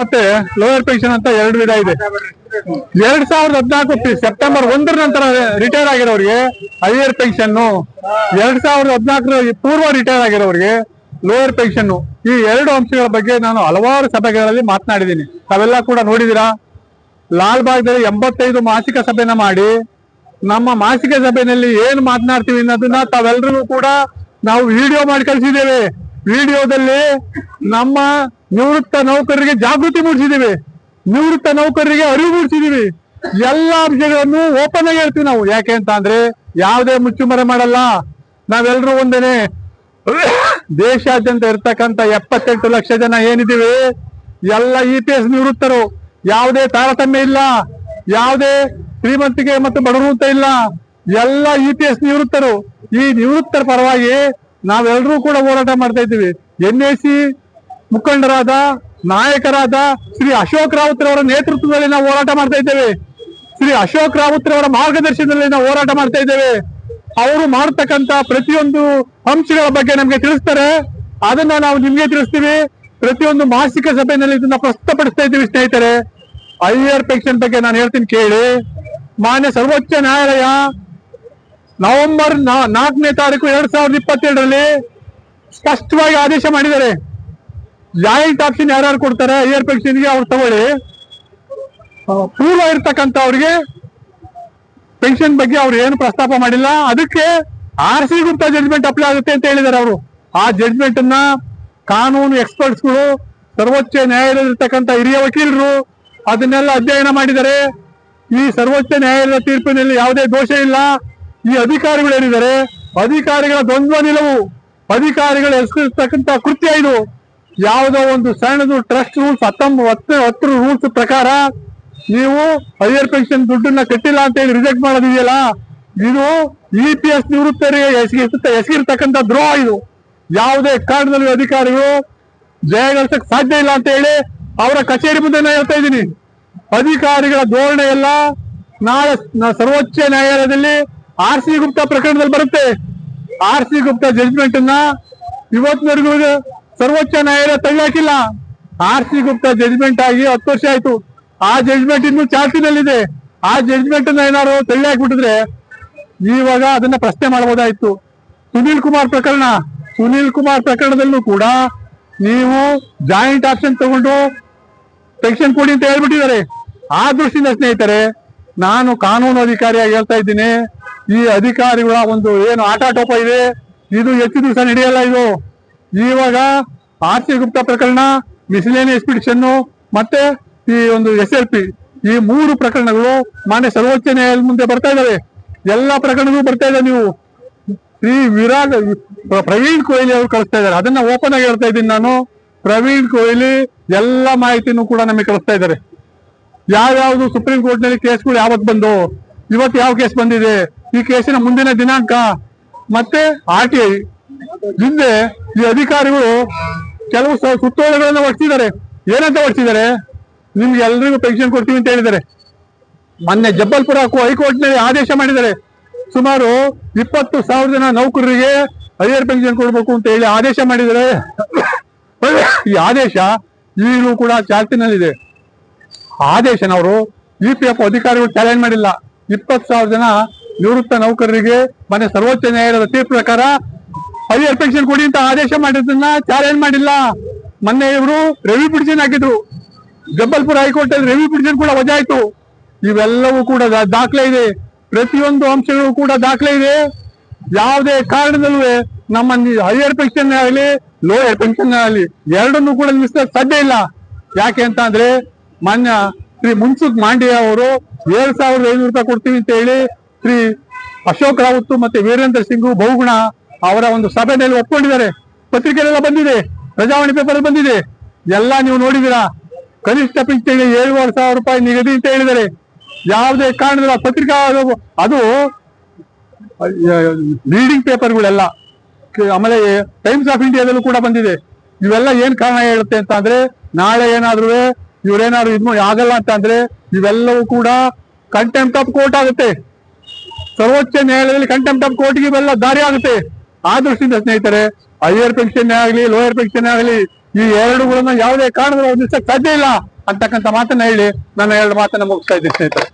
ಮತ್ತೆ lower pension ಅಂತ ಎರಡು ವಿಧ ಇದೆ. ಎರಡ್ ಸಾವಿರದ ಹದಿನಾಲ್ಕು ಸೆಪ್ಟೆಂಬರ್ ಒಂದರ ನಂತರ ರಿಟೈರ್ ಆಗಿರೋರಿಗೆ ಹೈಯರ್ ಪೆನ್ಷನ್ ಎರಡ್ ಸಾವಿರದ ಹದಿನಾಲ್ಕರ ಪೂರ್ವ ರಿಟೈರ್ ಆಗಿರೋರಿಗೆ ಲೋಯರ್ ಪೆನ್ಷನ್ ಈ ಎರಡು ಅಂಶಗಳ ಬಗ್ಗೆ ನಾನು ಹಲವಾರು ಸಭೆಗಳಲ್ಲಿ ಮಾತನಾಡಿದ್ದೀನಿ. ತಾವೆಲ್ಲ ಕೂಡ ನೋಡಿದೀರಾ ಲಾಲ್ ಬಾಗ್ದಲ್ಲಿ ಎಂಬತ್ತೈದು ಮಾಸಿಕ ಸಭೆನ ಮಾಡಿ, ನಮ್ಮ ಮಾಸಿಕ ಸಭೆಯಲ್ಲಿ ಏನ್ ಮಾತನಾಡ್ತೀವಿ ಅನ್ನೋದನ್ನ ತಾವೆಲ್ಲರಿಗೂ ಕೂಡ ನಾವು ವಿಡಿಯೋ ಮಾಡಿ ಕಳಿಸಿದ್ದೇವೆ. ವಿಡಿಯೋದಲ್ಲಿ ನಮ್ಮ ನಿವೃತ್ತ ನೌಕರರಿಗೆ ಜಾಗೃತಿ ಮೂಡಿಸಿದ್ದೀವಿ. ನಿವೃತ್ತ ನೌಕರರಿಗೆ ಅರಿವು ಮೂಡಿಸಿದೀವಿ ಎಲ್ಲ ಅಂಶಗಳನ್ನು ಓಪನ್ ಆಗಿ ಹೇಳ್ತೀವಿ ನಾವು. ಯಾಕೆ ಅಂತ ಅಂದ್ರೆ ಯಾವುದೇ ಮುಚ್ಚುಮರೆ ಮಾಡಲ್ಲ. ನಾವೆಲ್ಲರೂ ಒಂದೇನೆ ದೇಶಾದ್ಯಂತ ಇರ್ತಕ್ಕಂಥ ಎಪ್ಪತ್ತೆಂಟು ಲಕ್ಷ ಜನ ಏನಿದ್ದೀವಿ? ಎಲ್ಲ ಇ ಪಿ ಎಸ್ ನಿವೃತ್ತರು. ಯಾವುದೇ ತಾರತಮ್ಯ ಇಲ್ಲ. ಯಾವುದೇ ಶ್ರೀಮಂತಿಕೆ ಮತ್ತು ಬಡವರು ಅಂತ ಇಲ್ಲ. ಎಲ್ಲ ಇ ಪಿ ಎಸ್ ನಿವೃತ್ತರು. ಈ ನಿವೃತ್ತರ ಪರವಾಗಿ ನಾವೆಲ್ಲರೂ ಕೂಡ ಹೋರಾಟ ಮಾಡ್ತಾ ಇದ್ದೀವಿ. ಎನ್ ಎ ಸಿ ಮುಖಂಡರಾದ, ನಾಯಕರಾದ ಶ್ರೀ ಅಶೋಕ್ ರಾವತ್ ಅವರ ನೇತೃತ್ವದಲ್ಲಿ ನಾವು ಹೋರಾಟ ಮಾಡ್ತಾ ಇದ್ದೇವೆ. ಶ್ರೀ ಅಶೋಕ್ ರಾವತ್ ಅವರ ಮಾರ್ಗದರ್ಶನದಲ್ಲಿ ನಾವು ಹೋರಾಟ ಮಾಡ್ತಾ ಇದ್ದೇವೆ. ಅವರು ಮಾಡ್ತಕ್ಕಂತ ಪ್ರತಿಯೊಂದು ಅಂಶಗಳ ಬಗ್ಗೆ ನಮ್ಗೆ ತಿಳಿಸ್ತಾರೆ. ಅದನ್ನ ನಾವು ನಿಮ್ಗೆ ತಿಳಿಸ್ತೀವಿ. ಪ್ರತಿಯೊಂದು ಮಾಸಿಕ ಸಭೆಯಲ್ಲಿ ಇದನ್ನ ಪ್ರಸ್ತುತಪಡಿಸ್ತಾ ಇದ್ದೀವಿ ಸ್ನೇಹಿತರೆ. ಐಆರ್ ಪೆನ್ಷನ್ ಬಗ್ಗೆ ನಾನು ಹೇಳ್ತೀನಿ ಕೇಳಿ. ಮಾನ್ಯ ಸರ್ವೋಚ್ಚ ನ್ಯಾಯಾಲಯ ನವೆಂಬರ್ ನಾಲ್ಕನೇ ತಾರೀಕು ಎರಡ್ ಸಾವಿರದ ಇಪ್ಪತ್ತೆರಡರಲ್ಲಿ ಸ್ಪಷ್ಟವಾಗಿ ಆದೇಶ ಮಾಡಿದ್ದಾರೆ ಜಾಯಿಂಟ್ ಆಪ್ಷನ್ ಯಾರ್ಯಾರು ಕೊಡ್ತಾರೆ? ಹೈಯರ್ ಪೆನ್ಷನ್ಗೆ ಅವ್ರು ತಗೊಳ್ಳಿ. ಪ್ರೂವ್ ಪೂರ್ವ ಇರ್ತಕ್ಕಂಥವ್ರಿಗೆ ಪೆನ್ಷನ್ ಬಗ್ಗೆ ಅವ್ರು ಏನು ಪ್ರಸ್ತಾಪ ಮಾಡಿಲ್ಲ. ಅದಕ್ಕೆ R C Gupta judgment apply ಆಗುತ್ತೆ ಅಂತ ಹೇಳಿದ್ದಾರೆ ಅವರು. ಆ ಜಡ್ಜ್ಮೆಂಟ್ ಅನ್ನ ಕಾನೂನು ಎಕ್ಸ್ಪರ್ಟ್ಸ್ಗಳು ಸರ್ವೋಚ್ಚ ನ್ಯಾಯಾಲಯದಲ್ಲಿರ್ತಕ್ಕಂಥ ಹಿರಿಯ ವಕೀಲರು ಅದನ್ನೆಲ್ಲ ಅಧ್ಯಯನ ಮಾಡಿದ್ದಾರೆ. ಈ ಸರ್ವೋಚ್ಚ ನ್ಯಾಯಾಲಯದ ತೀರ್ಪಿನಲ್ಲಿ ಯಾವುದೇ ದೋಷ ಇಲ್ಲ. ಈ ಅಧಿಕಾರಿಗಳು ಏನಿದ್ದಾರೆ ಅಧಿಕಾರಿಗಳ ದ್ವಂದ್ವ ನಿಲುವು. ಅಧಿಕಾರಿಗಳು ಎಸಗಿರ್ತಕ್ಕಂಥ ಕೃತ್ಯ ಇದು. ಯಾವುದೋ ಒಂದು ಸಣ್ಣದು ಟ್ರಸ್ಟ್ ರೂಲ್ಸ್ ಹತ್ತೊಂಬತ್ತು ಹತ್ತು ರೂಲ್ಸ್ ಪ್ರಕಾರ ನೀವು ಹೈಯರ್ ಪೆನ್ಷನ್ ದುಡ್ಡನ್ನ ಕಟ್ಟಿಲ್ಲ ಅಂತ ಹೇಳಿ ರಿಜೆಕ್ಟ್ ಮಾಡೋದಿದೆಯಲ್ಲ, ಇದು ಇ ಪಿ ಎಸ್ ನಿವೃತ್ತರಿಗೆ ಎಸಗಿರ್ತ ಎಸಗಿರ್ತಕ್ಕಂಥ ದ್ರೋಹ ಇದು. ಯಾವುದೇ ಕಾರಣದಲ್ಲಿ ಅಧಿಕಾರಿಗಳು ಜಯಗಳಿಸಕ್ ಸಾಧ್ಯ ಇಲ್ಲ ಅಂತ ಹೇಳಿ ಅವರ ಕಚೇರಿ ಮುಂದೆ ನಾನು ಹೇಳ್ತಾ ಇದ್ದೀನಿ. ಅಧಿಕಾರಿಗಳ ಧೋರಣೆ ಎಲ್ಲ ನಾಳೆ ಸರ್ವೋಚ್ಚ ನ್ಯಾಯಾಲಯದಲ್ಲಿ ಆರ್ ಸಿ ಗುಪ್ತಾ ಪ್ರಕರಣದಲ್ಲಿ ಬರುತ್ತೆ. ಆರ್ ಸಿ ಗುಪ್ತಾ ಜಡ್ಜ್ಮೆಂಟ್ ಅನ್ನ ಇವತ್ತಿನವರೆಗೂ ಸರ್ವೋಚ್ಚ ನ್ಯಾಯಾಲಯ ತಳ್ಳಾಕಿಲ್ಲ. ಆರ್ ಸಿ ಗುಪ್ತಾ ಜಡ್ಜ್ಮೆಂಟ್ ಆಗಿ ಹತ್ತು ವರ್ಷ ಆಯ್ತು. ಆ ಜಡ್ಜ್ಮೆಂಟ್ ಇನ್ನು ಚಾಲ್ತಿನಲ್ಲಿದೆ. ಆ ಜಡ್ಜ್ಮೆಂಟ್ ಅನ್ನ ಏನಾದ್ರು ತಳ್ಳಿ ಹಾಕ್ಬಿಟ್ಟಿದ್ರೆ ಇವಾಗ ಅದನ್ನ ಪ್ರಶ್ನೆ ಮಾಡಬಹುದಾಯ್ತು ಸುನೀಲ್ ಕುಮಾರ್ ಪ್ರಕರಣ. ಸುನೀಲ್ ಕುಮಾರ್ ಪ್ರಕರಣದಲ್ಲೂ ಕೂಡ ನೀವು ಜಾಯಿಂಟ್ ಆಕ್ಷನ್ ತಗೊಂಡು ಪೆನ್ಷನ್ ಕೊಡಿ ಅಂತ ಹೇಳ್ಬಿಟ್ಟಿದ್ದಾರೆ. ಆ ದೃಷ್ಟಿಯಿಂದ ಸ್ನೇಹಿತರೆ, ನಾನು ಕಾನೂನು ಅಧಿಕಾರಿಯಾಗಿ ಹೇಳ್ತಾ ಇದ್ದೀನಿ. ಈ ಅಧಿಕಾರಿಗಳ ಒಂದು ಏನು ಆಟಾಟೋಪ ಇದೆ. ಇದು ಹೆಚ್ಚು ದಿವಸ ನಡೆಯಲ್ಲ ಇದು? ಇವಾಗ ಆರ್ ಸಿ ಗುಪ್ತಾ ಪ್ರಕರಣ ಮಿಸಿಲೇನಿ ಪಿಟಿಷನ್ ಮತ್ತೆ ಈ ಒಂದು ಎಸ್ ಎಲ್ ಪಿ ಈ ಮೂರು ಪ್ರಕರಣಗಳು ಮಾನ್ಯ ಸರ್ವೋಚ್ಚ ನ್ಯಾಯಾಲಯದ ಮುಂದೆ ಬರ್ತಾ ಇದ್ದಾವೆ ಎಲ್ಲ ಪ್ರಕರಣಗಳು ಬರ್ತಾ ಇದೆ ನೀವು. ಶ್ರೀ ವಿರಾಟ್ ಪ್ರವೀಣ್ ಕೊಹ್ಲಿ ಅವರು ಕಳಿಸ್ತಾ ಇದ್ದಾರೆ. ಅದನ್ನ ಓಪನ್ ಆಗಿ ಹೇಳ್ತಾ ಇದ್ದೀನಿ ನಾನು. ಪ್ರವೀಣ್ ಕೊಹ್ಲಿ ಎಲ್ಲ ಮಾಹಿತಿನೂ ಕೂಡ ನಮಗೆ ಕಳಿಸ್ತಾ ಇದ್ದಾರೆ. ಯಾವ್ಯಾವ್ದು ಸುಪ್ರೀಂ ಕೋರ್ಟ್ನಲ್ಲಿ ಕೇಸ್ಗಳು ಯಾವತ್ ಬಂದು, ಇವತ್ತು ಯಾವ ಕೇಸ್ ಬಂದಿದೆ, ಈ ಕೇಸಿನ ಮುಂದಿನ ದಿನಾಂಕ, ಮತ್ತೆ ಆರ್ ಟಿ ಐ ಹಿಂದೆ ಈ ಅಧಿಕಾರಿಗಳು ಕೆಲವು ಸುತ್ತೋಲೆಗಳನ್ನ ಹೊಡ್ಸಿದ್ದಾರೆ ಏನಂತ ಹೊಡ್ತಿದ್ದಾರೆ ನಿಮ್ಗೆ ಎಲ್ರಿಗೂ ಪೆನ್ಷನ್ ಕೊಡ್ತೀವಿ ಅಂತ ಹೇಳಿದ್ದಾರೆ. ಮೊನ್ನೆ ಜಬ್ಬಲ್ಪುರ ಹೈಕೋರ್ಟ್ನಲ್ಲಿ ಆದೇಶ ಮಾಡಿದ್ದಾರೆ. ಸುಮಾರು ಇಪ್ಪತ್ತು ಸಾವಿರ ಜನ ನೌಕರರಿಗೆ ಹೈಯರ್ ಪೆನ್ಷನ್ ಕೊಡಬೇಕು ಅಂತ ಹೇಳಿ ಆದೇಶ ಮಾಡಿದ್ದಾರೆ. ಈ ಆದೇಶ ಈಗಲೂ ಕೂಡ ಚಾಲ್ತಿನಲ್ಲಿದೆ. ಆದೇಶನವರು ಇ ಪಿ ಎಫ್ ಅಧಿಕಾರಿಗಳು ಚಾಲೆಂಜ್ ಮಾಡಿಲ್ಲ. ಇಪ್ಪತ್ತು ಸಾವಿರ ಜನ ನಿವೃತ್ತ ನೌಕರರಿಗೆ ಮನೆ ಸರ್ವೋಚ್ಚ ನ್ಯಾಯಾಲಯದ ತೀರ್ಪು ಪ್ರಕಾರ ಹೈಯರ್ ಪೆನ್ಷನ್ ಕೊಡಿ ಅಂತ ಆದೇಶ ಮಾಡಿದ್ದನ್ನ ಚಾಲೆಂಜ್ ಮಾಡಿಲ್ಲ? ಮೊನ್ನೆ ಇವರು ರೆವಿ ಪಿಟಿಷನ್ ಹಾಕಿದ್ರು ಜಬ್ಬಲ್ಪುರ ಹೈಕೋರ್ಟ್ ಅಲ್ಲಿ ರೆವಿ ಪಿಟಿಷನ್ ಕೂಡ ವಜಾ ಆಯ್ತು. ಇವೆಲ್ಲವೂ ಕೂಡ ದಾಖಲೆ ಇದೆ. ಪ್ರತಿಯೊಂದು ಅಂಶಗಳು ಕೂಡ ದಾಖಲೆ ಇದೆ. ಯಾವುದೇ ಕಾರಣದಲ್ಲೂ ನಮ್ಮ ಹೈಯರ್ ಪೆನ್ಷನ್ ಆಗಲಿ, ಲೋಯರ್ ಪೆನ್ಷನ್ ಆಗಲಿ, ಎರಡನ್ನೂ ಕೂಡ ನಿಲ್ಲಿಸ ಸಾಧ್ಯ ಇಲ್ಲ. ಯಾಕೆ ಅಂತ ಅಂದ್ರೆ, ಮಾನ್ಯ ಶ್ರೀ ಮುನ್ಸುಖ್ ಮಾಂಡಿ ಅವರು ಏಳು ಸಾವಿರದ ಐನೂರು ರೂಪಾಯಿ ಕೊಡ್ತೀವಿ ಅಂತ ಹೇಳಿ ಶ್ರೀ ಅಶೋಕ್ ರಾವತ್ ಮತ್ತೆ ವೀರೇಂದ್ರ ಸಿಂಗ್ ಬಹುಗುಣ ಅವರ ಒಂದು ಸಭೆಯಲ್ಲಿ ಒಪ್ಕೊಂಡಿದ್ದಾರೆ. ಪತ್ರಿಕೆಲೆಲ್ಲ ಬಂದಿದೆ. ಪ್ರಜಾವಾಣಿ ಪೇಪರ್ ಬಂದಿದೆ. ಎಲ್ಲ ನೀವು ನೋಡಿದಿರಾ ಕನಿಷ್ಠ ಪಿಂಚಣಿ ಏಳುವರೆ ಸಾವಿರ ರೂಪಾಯಿ ನಿಗದಿ ಅಂತ ಹೇಳಿದರೆ ಯಾವುದೇ ಕಾರಣದ ಪತ್ರಿಕಾ ಅದು- ಲೀಡಿಂಗ್ ಪೇಪರ್ಗಳೆಲ್ಲ ಆಮೇಲೆ ಟೈಮ್ಸ್ ಆಫ್ ಇಂಡಿಯಾದಲ್ಲೂ ಕೂಡ ಬಂದಿದೆ. ಇವೆಲ್ಲ ಏನ್ ಕಾರಣ ಹೇಳುತ್ತೆ ಅಂತ ಅಂದ್ರೆ, ನಾಳೆ ಏನಾದ್ರು, ಇವ್ರೇನಾದ್ರು ಇದು ಆಗಲ್ಲ ಅಂತ ಅಂದ್ರೆ, ಇವೆಲ್ಲವೂ ಕೂಡ ಕಂಟೆಂಪ್ಟ್ ಆಫ್ ಕೋರ್ಟ್ ಆಗುತ್ತೆ. ಸರ್ವೋಚ್ಚ ನ್ಯಾಯಾಲಯದಲ್ಲಿ ಕಂಟೆಂಪ್ಟ್ ಆಫ್ ಕೋರ್ಟ್ಗೆ ಇವೆಲ್ಲ ದಾರಿ ಆಗುತ್ತೆ. ಆ ದೃಷ್ಟಿಯಿಂದ ಸ್ನೇಹಿತರೆ ಹೈಯರ್ ಪೆನ್ಷನ್ ಆಗಲಿ ಲೋಯರ್ ಪೆನ್ಷನ್ ಆಗಲಿ, ಈ ಎರಡುಗಳನ್ನ ಯಾವುದೇ ಕಾರಣದಲ್ಲಿ ಸಾಧ್ಯ ಇಲ್ಲ ಅಂತಕ್ಕಂಥ ಮಾತನ್ನ ಹೇಳಿ ನನ್ನ ಎರಡು ಮಾತನ್ನ ಮುಗಿಸ್ತಾ ಇದ್ದೀನಿ ಸ್ನೇಹಿತರೆ.